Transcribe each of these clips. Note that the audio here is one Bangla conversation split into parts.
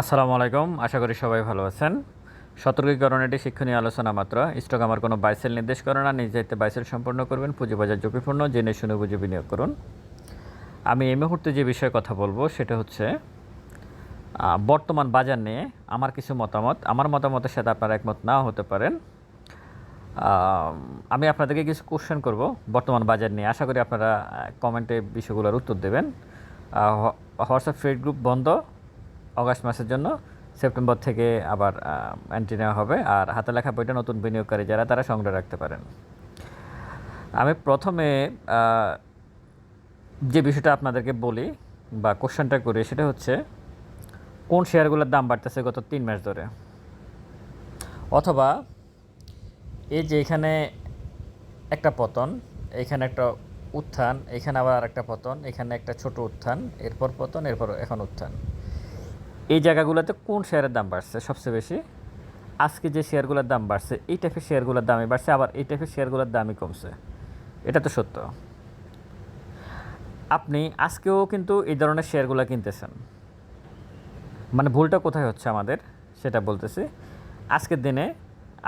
আসসালামু আলাইকুম, আশা করি সবাই ভালো আছেন। সতর্কীকরণ এটি শিক্ষণীয় আলোচনা মাত্র। স্টক আমার কোনো বাইসেল নির্দেশ করে না, নিজ দায়িত্বে বাইসেল সম্পন্ন করবেন, পুঁজিবাজার ঝুঁকিপূর্ণ, জেনে শুনে বুঝে বিনিয়োগ করুন। আমি এই মুহূর্তে যে বিষয়ে কথা বলব, সেটা হচ্ছে বর্তমান বাজার নিয়ে আমার কিছু মতামত। আমার মতামতের সাথে আপনারা একমত নাও হতে পারেন। আমি আপনাদেরকে কিছু কোশ্চেন করব বর্তমান বাজার নিয়ে। আশা করি আপনারা কমেন্টে বিষয়গুলোর উত্তর দেবেন। হোয়াটসঅ্যাপ ফ্রেড গ্রুপ বন্ধ। অগাস্ট মাসের জন্য, সেপ্টেম্বর থেকে আবার এন্ট্রি নেওয়া হবে। আর হাতে লেখা বইটা নতুন বিনিয়োগকারী যারা, তারা সংগ্রহ রাখতে পারেন। আমি প্রথমে যে বিষয়টা আপনাদেরকে বলি বা কোশ্চেনটা করি, সেটা হচ্ছে, কোন শেয়ারগুলোর দাম বাড়তেছে গত তিন মাস ধরে? অথবা, এই যে এখানে একটা পতন, এখানে একটা উত্থান, এখানে আবার আরেকটা পতন, এখানে একটা ছোট উত্থান, এরপর পতন, এরপর এখন উত্থান। এই জায়গাগুলোতে কোন শেয়ারের দাম বাড়ছে সবচেয়ে বেশি? আজকে যে শেয়ারগুলোর দাম বাড়ছে, এই টাইপের শেয়ারগুলোর দামই বাড়ছে, আবার এই টাইপের শেয়ারগুলোর দামই কমছে। এটা তো সত্য। আপনি আজকেও কিন্তু এই ধরনের শেয়ারগুলো কিনতেছেন। মানে ভুলটা কোথায় হচ্ছে আমাদের, সেটা বলতেছি। আজকের দিনে,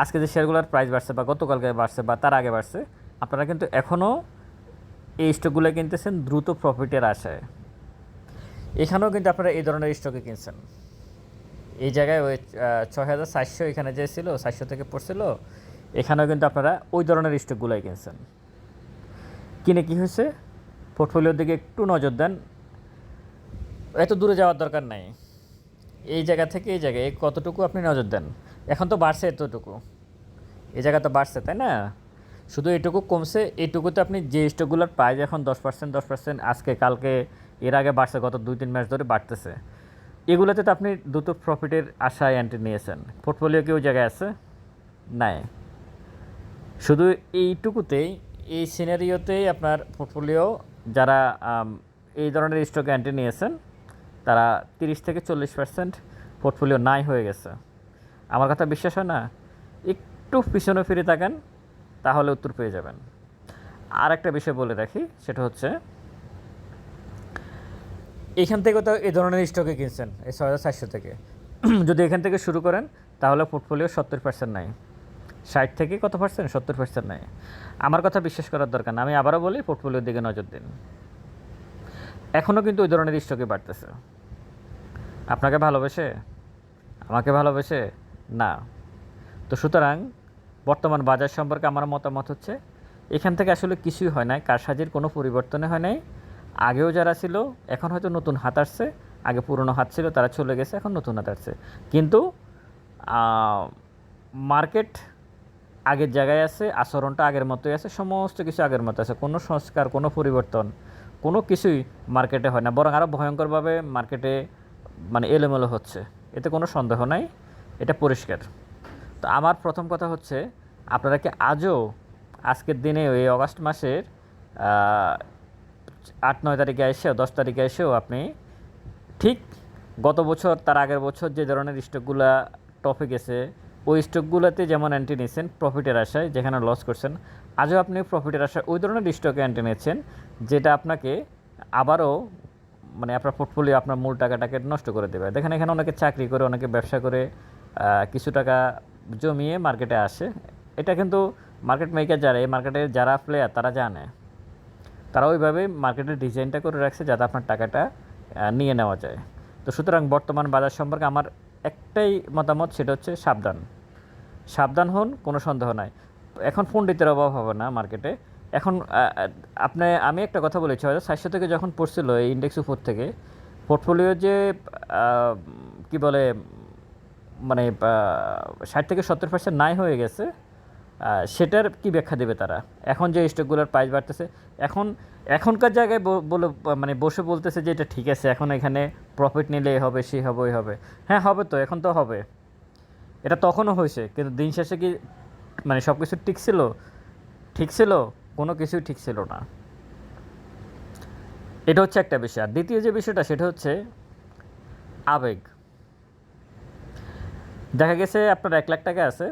আজকে যে শেয়ারগুলোর প্রাইস বাড়ছে বা গতকালকে বাড়ছে বা তার আগে বাড়ছে, আপনারা কিন্তু এখনও এই স্টকগুলো কিনতেছেন দ্রুত প্রফিটের আশায়। এখানেও কিন্তু আপনারা এই ধরনের স্টকে কিনছেন। এই জায়গায় ওই ছয় হাজার চারশো এখানে যে ছিল চারশো থেকে পড়ছিল, এখানেও কিন্তু আপনারা ওই ধরনের স্টকগুলোই কিনছেন। কিনে কি হয়েছে? পোর্টফোলিওর দিকে একটু নজর দেন। এত দূরে যাওয়ার দরকার নাই। এই জায়গা থেকে এই জায়গায় কতটুকু আপনি নজর দেন? এখন তো বাড়ছে এতটুকু। এই জায়গা তো বাড়ছে, তাই না? শুধু এটুকু কমছে এইটুকুতে আপনি যে স্টকগুলোর প্রাইস এখন দশ পার্সেন্ট দশ পার্সেন্ট আজকে, কালকে, এর আগে বাড়ছে গত দুই তিন মাস ধরে বাড়তেছে। এগুলোতে তো আপনি দ্রুত প্রফিটের আশায় এন্ট্রি নিয়েছেন। পোর্টফোলিও কি ওই জায়গায় আছে? নাই। শুধু এইটুকুতেই, এই সিনারিওতেই আপনার পোর্টফোলিও যারা এই ধরনের স্টকে এন্ট্রি নিয়েছেন, তারা তিরিশ থেকে চল্লিশ পার্সেন্ট পোর্টফোলিও নাই হয়ে গেছে। আমার কথা বিশ্বাস হয় না? একটু পিছনে ফিরে থাকেন তাহলে উত্তর পেয়ে যাবেন। আর একটা বিষয় বলে রাখি, সেটা হচ্ছে, এখান থেকে তো এই ধরনের স্টকে কিনছেন, এই ছয় হাজার চারশো থেকে। যদি এখান থেকে শুরু করেন, তাহলে পোর্টফোলিও সত্তর পার্সেন্ট নাই। ষাট থেকে কত পার্সেন্ট সত্তর পার্সেন্ট নাই। আমার কথা বিশ্বাস করার দরকার না, আমি আবারও বলি পোর্টফোলিওর দিকে নজর দিন। এখনও কিন্তু ওই ধরনের স্টকে বাড়তেছে। আপনাকে ভালোবেসে? আমাকে ভালোবেসে? না। তো সুতরাং বর্তমান বাজার সম্পর্কে আমার মতামত হচ্ছে, এখান থেকে আসলে কিছুই হয় নাই, কারসাজির কোনো পরিবর্তনে হয় নাই। আগেও যারা ছিল, এখন হয়তো নতুন হাত আসছে, আগে পুরনো হাত ছিল, তারা চলে গেছে, এখন নতুন হাত আসছে। কিন্তু মার্কেট আগের জায়গায় আছে, আচরণটা আগের মতোই আছে, সমস্ত কিছু আগের মতো আছে, কোনো সংস্কার, কোনো পরিবর্তন, কোনো কিছুই মার্কেটে হয় না, বরং আরও ভয়ঙ্করভাবে মার্কেটে মানে এলোমেলো হচ্ছে, এতে কোনো সন্দেহ নাই, এটা পরিষ্কার। তো আমার প্রথম কথা হচ্ছে, আপনারা কি আজও আজকের দিনে ওই অগাস্ট মাসের আট, নয় তারিখে এসেও, দশ তারিখে এসেও আপনি ঠিক গত বছর, তার আগের বছর যে ধরনের স্টকগুলো টপে গেছে, ওই স্টকগুলোতে যেমন অ্যান্টি নিয়েছেন প্রফিটের আশায় যেখানে লস করছেন, আজও আপনি প্রফিটের আশায় ওই ধরনের স্টকে অ্যান্টি নিয়েছেন, যেটা আপনাকে আবারও মানে আপনার পোর্টফোলিও আপনার মূল টাকাটাকে নষ্ট করে দেবে। দেখেন এখানে অনেকে চাকরি করে, অনেকে ব্যবসা করে কিছু টাকা জমিয়ে মার্কেটে আসে। এটা কিন্তু মার্কেট মেকার যারা, এই মার্কেটে যারা প্লেয়ার তারা জানে। তারা ওইভাবে মার্কেটের ডিজাইনটা করে রাখছে যাতে আপনার টাকাটা নিয়ে নেওয়া যায়। তো সুতরাং বর্তমান বাজার সম্পর্কে আমার একটাই মতামত, সেটা হচ্ছে সাবধান। সাবধান হন, কোনো সন্দেহ নাই। এখন পণ্ডিতের অভাব হবে না মার্কেটে এখন আপনি, আমি একটা কথা বলেছি, হয়তো সাতশো থেকে যখন পড়ছিল এই ইন্ডেক্স উপর থেকে পোর্টফোলিও যে কি বলে মানে ষাট থেকে সত্তর পার্সেন্ট নাই হয়ে গেছে। সেটার কি ব্যাখ্যা দেবে তারা? এখন যে স্টকগুলোর প্রাইস বাড়তেছে, এখন, এখনকার জায়গায় বলে মানে বসে বলতেছে যে এটা ঠিক আছে, এখন এখানে প্রফিট নিলে এ হবে, সে হবে, ওই হবে। হ্যাঁ হবে তো, এখন তো হবে। এটা তখনও হয়েছে, কিন্তু দিন শেষে কি মানে সব কিছু ঠিক ছিল? ঠিক ছিল, কোনো কিছুই ঠিক ছিল না। এটা হচ্ছে একটা বিষয়। আর দ্বিতীয় যে বিষয়টা, সেটা হচ্ছে আবেগ। দেখা গেছে আপনার এক লাখ টাকা আছে।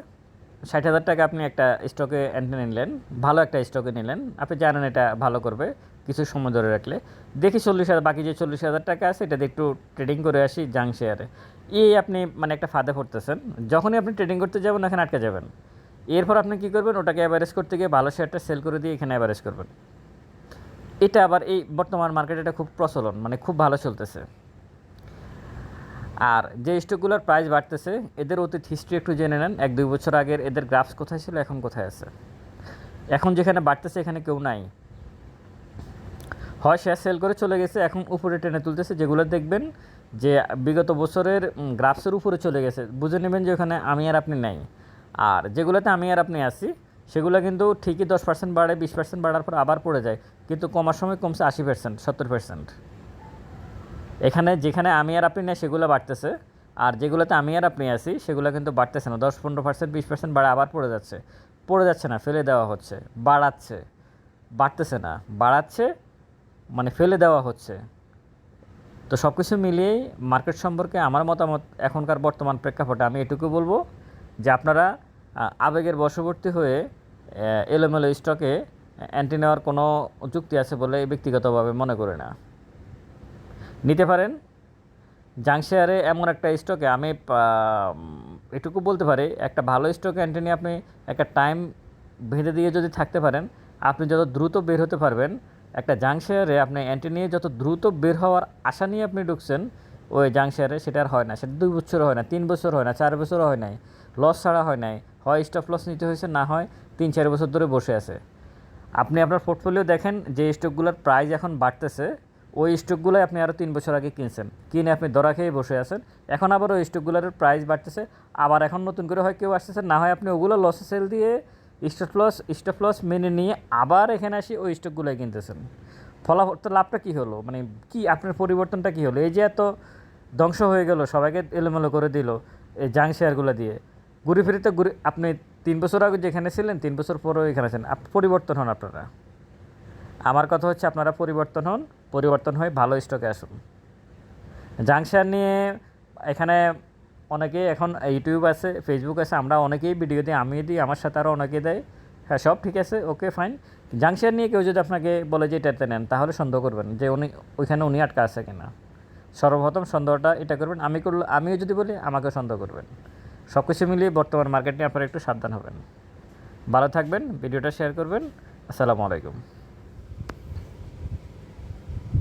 ষাট হাজার টাকা আপনি একটা স্টকে এন্ট্রি নিলেন। ভালো একটা স্টকে নিলেন। আপনি জানেন এটা ভালো করবে। কিছু সময় ধরে রাখলে। দেখি চল্লিশ হাজার, বাকি যে চল্লিশ হাজার টাকা আছে, এটা একটু ট্রেডিং করে আসি জাং শেয়ারে এই আপনি মানে একটা ফাঁদে পড়তেছেন। যখনই আপনি ট্রেডিং করতে যাবেন এখানে আটকে যাবেন। এরপর আপনি কী করবেন? ওটাকে অ্যাভারেজ করতে গিয়ে ভালো শেয়ারটা সেল করে দিয়ে এখানে অ্যাভারেজ করবেন। এটা আবার এই বর্তমান মার্কেটে এটা খুব প্রচলন মানে খুব ভালো চলতেছে। আর যে স্টকগুলোর প্রাইস বাড়তেছে, এদের অতীত হিস্ট্রি একটু জেনে নেন। এক, দুই বছর আগের এদের গ্রাফস কোথায় ছিল, এখন কোথায় আছে? এখন যেখানে বাড়তেছে, এখানে কেউ নাই। হয় শেয়ার সেল করে চলে গেছে, এখন উপরে টেনে তুলতেছে, যেগুলো দেখবেন যে বিগত বছরের গ্রাফসের উপরে চলে গেছে। বুঝে নেবেন যে ওখানে আমি আর আপনি নাই। আর যেগুলোতে আমি আর আপনি আসি সেগুলো কিন্তু ঠিকই দশ পার্সেন্ট বাড়ে, বিশ পার্সেন্ট বাড়ার পর আবার পড়ে যায়। কিন্তু কমার সময় কমছে আশি পার্সেন্ট সত্তর পার্সেন্ট এখানে যেখানে আমি আর আপনি নেই, সেগুলো বাড়তেছে। আর যেগুলোতে আমি আর আপনি আছি, সেগুলো কিন্তু বাড়তেছে না। দশ, পনেরো পার্সেন্ট বিশ পার্সেন্ট বাড়ে আবার পড়ে যাচ্ছে। পড়ে যাচ্ছে না, ফেলে দেওয়া হচ্ছে। বাড়াচ্ছে। বাড়তেছে না। বাড়াচ্ছে মানে ফেলে দেওয়া হচ্ছে। তো সব কিছু মিলিয়েই মার্কেট সম্পর্কে আমার মতামত এখনকার বর্তমান প্রেক্ষাপটে আমি এটুকু বলব যে আপনারা আবেগের বশবর্তী হয়ে এলোমেলো স্টকে অ্যান্টি নেওয়ার কোনো যুক্তি আছে বলে ব্যক্তিগতভাবে মনে করে না। নিতে পারেন। জাং শেয়ারে এমন একটা স্টকে আমি এটুকু বলতে পারি, একটা ভালো স্টকে অ্যান্টি নিয়ে আপনি একটা টাইম বেঁধে দিয়ে যদি থাকতে পারেন, আপনি যত দ্রুত বের হতে পারবেন, একটা জাং শেয়ারে আপনি অ্যান্টি নিয়ে যত দ্রুত বের হওয়ার আশা নিয়ে আপনি ঢুকছেন, ওই জাং শেয়ারে সেটা আর হয় না। সেটা দুই বছর হয় না, তিন বছর হয় না, চার বছরও হয় নাই লস ছাড়া হয় নাই, হয় স্টপ লস নিতে হয়েছে, না হয় তিন চার বছর ধরে বসে আছে। আপনি আপনার পোর্টফোলিও দেখেন, যে স্টকগুলোর প্রাইস এখন বাড়তেছে ওই স্টকগুলোই আপনি আরও তিন বছর আগে কিনছেন। কিনে আপনি দরা খেয়ে বসে আছেন। এখন আবার ওই স্টকগুলোর প্রাইস বাড়তেছে। আবার এখন নতুন করে হয় কেউ আসতেছে, না হয় আপনি ওগুলো লসে সেল দিয়ে স্টপ লস স্টপ লস মেনে নিয়ে আবার এখানে আসি ওই স্টকগুলোই কিনতেছেন। ফলাফল, তো লাভটা কী হলো? মানে কি আপনার পরিবর্তনটা কী হলো? এই যে এত ধ্বংস হয়ে গেল, সবাইকে এলোমেলো করে দিল এই জাং শেয়ারগুলো দিয়ে। ঘুরে ফিরে তো ঘুরে, আপনি তিন বছর আগে যেখানে ছিলেন, তিন বছর পরেও এখানে আছেন। পরিবর্তন হন আপনারা। আমার কথা হচ্ছে আপনারা পরিবর্তন হন, পরিবর্তন হয়ে ভালো স্টকে আসুন। জাংশন নিয়ে এখানে অনেকে এখন ইউটিউব আছে ফেসবুক আছে, আমরা অনেকেই ভিডিও দিই আমি দিই, আমার সাথে আরও অনেকে দেয়। হ্যাঁ সব ঠিক আছে ওকে ফাইন জাংশন নিয়ে কেউ যদি আপনাকে বলে যে এটাতে নেন, তাহলে সন্দেহ করবেন যে উনি, ওইখানে উনি আটকা আছে কিনা। সর্বপ্রথম সন্দেহটা এটা করবেন, আমি করলে, আমিও যদি বলি, আমাকেও সন্দেহ করবেন। সব কিছু মিলিয়ে বর্তমান মার্কেট নিয়ে আপনারা একটু সাবধান হবেন। ভালো থাকবেন ভিডিওটা শেয়ার করবেন। আসসালামু আলাইকুম।